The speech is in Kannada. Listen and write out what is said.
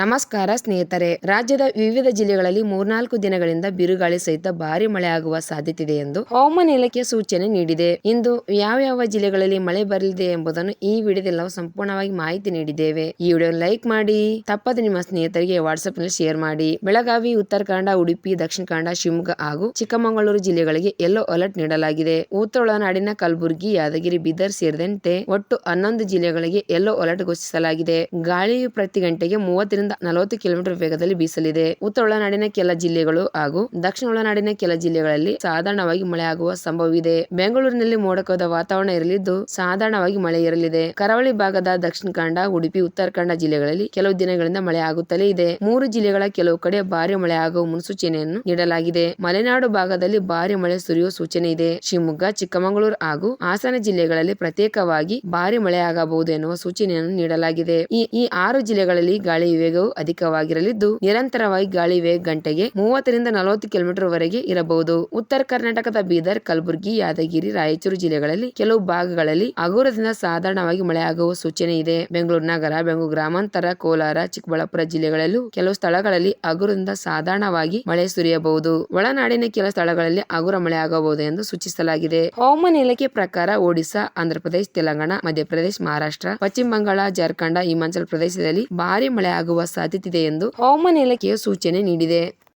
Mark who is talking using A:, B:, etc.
A: ನಮಸ್ಕಾರ ಸ್ನೇಹಿತರೆ. ರಾಜ್ಯದ ವಿವಿಧ ಜಿಲ್ಲೆಗಳಲ್ಲಿ ಮೂರ್ನಾಲ್ಕು ದಿನಗಳಿಂದ ಬಿರುಗಾಳಿ ಸಹಿತ ಭಾರಿ ಮಳೆ ಆಗುವ ಸಾಧ್ಯತೆ ಇದೆ ಎಂದು ಹವಾಮಾನ ಇಲಾಖೆ ಸೂಚನೆ ನೀಡಿದೆ. ಇಂದು ಯಾವ ಯಾವ ಜಿಲ್ಲೆಗಳಲ್ಲಿ ಮಳೆ ಬರಲಿದೆ ಎಂಬುದನ್ನು ಈ ವಿಡಿಯೋದಲ್ಲಿ ನಾವು ಸಂಪೂರ್ಣವಾಗಿ ಮಾಹಿತಿ ನೀಡಿದ್ದೇವೆ. ಈ ವಿಡಿಯೋ ಲೈಕ್ ಮಾಡಿ, ತಪ್ಪದೆ ನಿಮ್ಮ ಸ್ನೇಹಿತರಿಗೆ ವಾಟ್ಸ್ಆಪ್ನಲ್ಲಿ ಶೇರ್ ಮಾಡಿ. ಬೆಳಗಾವಿ ಉತ್ತರ ಕನ್ನಡ ಉಡುಪಿ, ದಕ್ಷಿಣ ಕನ್ನಡ, ಶಿವಮೊಗ್ಗ ಹಾಗೂ ಚಿಕ್ಕಮಗಳೂರು ಜಿಲ್ಲೆಗಳಿಗೆ ಯೆಲ್ಲೋ ಅಲರ್ಟ್ ನೀಡಲಾಗಿದೆ. ಉತ್ತರ ಒಳನಾಡಿನ ಕಲಬುರಗಿ, ಯಾದಗಿರಿ, ಬೀದರ್ ಸೇರಿದಂತೆ ಒಟ್ಟು ಹನ್ನೊಂದು ಜಿಲ್ಲೆಗಳಿಗೆ ಯೆಲ್ಲೋ ಅಲರ್ಟ್ ಘೋಷಿಸಲಾಗಿದೆ. ಗಾಳಿಯು ಪ್ರತಿ ಗಂಟೆಗೆ ಮೂವತ್ತರಿಂದ ನಲವತ್ತು ಕಿಲೋಮೀಟರ್ ವೇಗದಲ್ಲಿ ಬೀಸಲಿದೆ. ಉತ್ತರ ಒಳನಾಡಿನ ಕೆಲ ಜಿಲ್ಲೆಗಳು ಹಾಗೂ ದಕ್ಷಿಣ ಒಳನಾಡಿನ ಕೆಲ ಜಿಲ್ಲೆಗಳಲ್ಲಿ ಸಾಧಾರಣವಾಗಿ ಮಳೆ ಆಗುವ ಸಂಭವವಿದೆ. ಬೆಂಗಳೂರಿನಲ್ಲಿ ಮೋಡಕದ ವಾತಾವರಣ ಇರಲಿದ್ದು, ಸಾಧಾರಣವಾಗಿ ಮಳೆ ಇರಲಿದೆ ಕರಾವಳಿ ಭಾಗದ ದಕ್ಷಿಣ ಕನ್ನಡ, ಉಡುಪಿ, ಉತ್ತರ ಕನ್ನಡ ಜಿಲ್ಲೆಗಳಲ್ಲಿ ಕೆಲವು ದಿನಗಳಿಂದ ಮಳೆ ಆಗುತ್ತಲೇ ಇದೆ. ಮೂರು ಜಿಲ್ಲೆಗಳ ಕೆಲವು ಕಡೆ ಭಾರಿ ಮಳೆ ಆಗುವ ಮುನ್ಸೂಚನೆಯನ್ನು ನೀಡಲಾಗಿದೆ. ಮಲೆನಾಡು ಭಾಗದಲ್ಲಿ ಭಾರಿ ಮಳೆ ಸುರಿಯುವ ಸೂಚನೆ ಇದೆ. ಶಿವಮೊಗ್ಗ, ಚಿಕ್ಕಮಗಳೂರು ಹಾಗೂ ಹಾಸನ ಜಿಲ್ಲೆಗಳಲ್ಲಿ ಪ್ರತ್ಯೇಕವಾಗಿ ಭಾರಿ ಮಳೆ ಆಗಬಹುದು ಎನ್ನುವ ಸೂಚನೆಯನ್ನು ನೀಡಲಾಗಿದೆ. ಈ ಈ ಆರು ಜಿಲ್ಲೆಗಳಲ್ಲಿ ಗಾಳಿ ವೇಗವು ಅಧಿಕವಾಗಿರಲಿದ್ದು ನಿರಂತರವಾಗಿ ಗಾಳಿ ವೇಗ ಗಂಟೆಗೆ ಮೂವತ್ತರಿಂದ ನಲವತ್ತು ಕಿಲೋಮೀಟರ್ ವರೆಗೆ ಇರಬಹುದು. ಉತ್ತರ ಕರ್ನಾಟಕದ ಬೀದರ್, ಕಲಬುರಗಿ, ಯಾದಗಿರಿ, ರಾಯಚೂರು ಜಿಲ್ಲೆಗಳಲ್ಲಿ ಕೆಲವು ಭಾಗಗಳಲ್ಲಿ ಹಗುರದಿಂದ ಸಾಧಾರಣವಾಗಿ ಮಳೆಯಾಗುವ ಸೂಚನೆ ಇದೆ. ಬೆಂಗಳೂರು ನಗರ, ಬೆಂಗಳೂರು ಗ್ರಾಮಾಂತರ, ಕೋಲಾರ, ಚಿಕ್ಕಬಳ್ಳಾಪುರ ಜಿಲ್ಲೆಗಳಲ್ಲೂ ಕೆಲವು ಸ್ಥಳಗಳಲ್ಲಿ ಹಗುರದಿಂದ ಸಾಧಾರಣವಾಗಿ ಮಳೆ ಸುರಿಯಬಹುದು. ಒಳನಾಡಿನ ಕೆಲ ಸ್ಥಳಗಳಲ್ಲಿ ಹಗುರ ಮಳೆ ಆಗಬಹುದು ಎಂದು ಸೂಚಿಸಲಾಗಿದೆ. ಹವಾಮಾನ ಇಲಾಖೆ ಪ್ರಕಾರ ಒಡಿಶಾ, ಆಂಧ್ರಪ್ರದೇಶ, ತೆಲಂಗಾಣ, ಮಧ್ಯಪ್ರದೇಶ, ಮಹಾರಾಷ್ಟ್ರ, ಪಶ್ಚಿಮ ಬಂಗಾಳ, ಜಾರ್ಖಂಡ, ಹಿಮಾಚಲ ಪ್ರದೇಶದಲ್ಲಿ ಭಾರಿ ಮಳೆ ಸಾಧ್ಯತೆ ಇದೆ ಎಂದು ಹವಾಮಾನ ಇಲಾಖೆಯ ಸೂಚನೆ ನೀಡಿದೆ.